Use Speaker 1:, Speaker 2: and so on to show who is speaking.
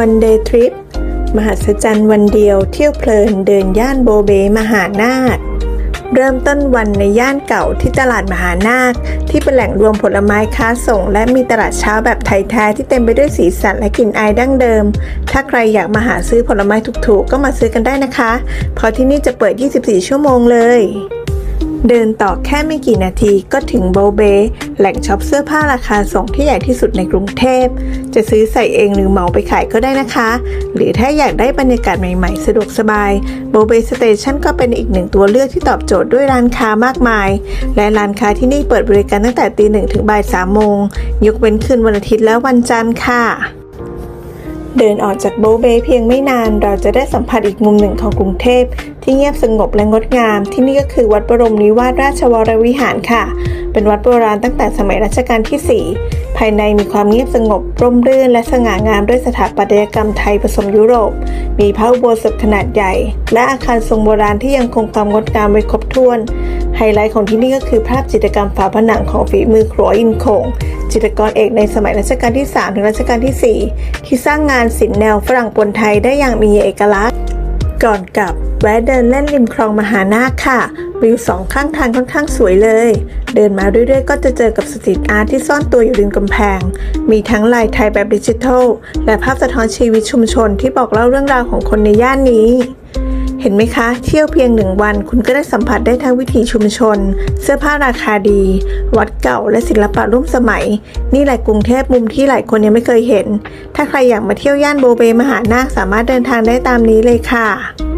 Speaker 1: วันเดย์ทริปมหัศจรรย์วันเดียวเที่ยวเพลินเดินย่านโบเบมหานาค เริ่มต้นวันในย่านเก่าที่ตลาดมหานาค ที่เป็นแหล่งรวมผลไม้ค้าส่ง และมีตลาดเช้าแบบไทยแท้ที่เต็มไปด้วยสีสันและกลิ่นอายดั้งเดิม ถ้าใครอยากมาหาซื้อผลไม้ถูกๆ ก็มาซื้อกันได้นะคะ เพราะที่นี่จะเปิด 24 ชั่วโมงเลย เดินต่อแค่ไม่กี่นาทีก็ถึงโบเบ แหล่งช็อปเสื้อผ้าราคาส่งที่ใหญ่ที่สุดในกรุงเทพ จะซื้อใส่เองหรือเหมาไปขายก็ได้นะคะ หรือถ้าอยากได้บรรยากาศใหม่ๆ สะดวกสบายโบเบสเตชันก็เป็นอีกหนึ่งตัวเลือกที่ตอบโจทย์ด้วยร้านค้ามากมาย และร้านค้าที่นี่เปิดบริการตั้งแต่ตีหนึ่งถึงบ่ายสามโมงยกเว้นคืนวันอาทิตย์และวันจันทร์ค่ะ เดินออกจากโบเบเพียงไม่นาน เราจะได้สัมผัสอีกมุมหนึ่งของกรุงเทพ ที่เงียบสงบและงดงาม ที่นี่ก็คือวัดบรมนิวาสราชวรวิหารค่ะ เป็นวัดโบราณตั้งแต่สมัยรัชกาลที่ 4 ภายในมีความเงียบสงบร่มรื่น และสง่างามด้วยสถาปัตยกรรมไทยผสมยุโรป มีพระอุโบสถขนาดใหญ่ และอาคารทรงโบราณที่ยังคงความงดงามไว้ครบถ้วน ไฮไลท์ของที่นี่ก็คือภาพจิตรกรรมฝาผนังของฝีมือครัวอินคง จิตรกรเอกในสมัยรัชกาลที่ 3 ถึงรัชกาลที่ 4 ที่สร้างงานศิลป์แนวฝรั่งปนไทยได้อย่างมีเอกลักษณ์ ก่อนกลับแวะเดินเล่นริมคลองมหานาคค่ะ วิวสองข้างทางค่อนข้างสวยเลย เดินมาเรื่อยๆ ก็จะเจอกับสตรีทอาร์ตที่ซ่อนตัวอยู่ริมกำแพง มีทั้งลายไทยแบบดิจิทัล และภาพสะท้อนชีวิตชุมชนที่บอกเล่าเรื่องราวของคนในย่านนี้ เห็นไหมคะ เที่ยวเพียงหนึ่งวัน คุณก็ได้สัมผัสได้ทั้งวิถีชุมชน เสื้อผ้าราคาดี วัดเก่าและศิลปะร่วมสมัย นี่แหละกรุงเทพมุมที่หลายคนยังไม่เคยเห็น ถ้าใครอยากมาเที่ยวย่านโบเบมหานาคสามารถเดินทางได้ตามนี้เลยค่ะ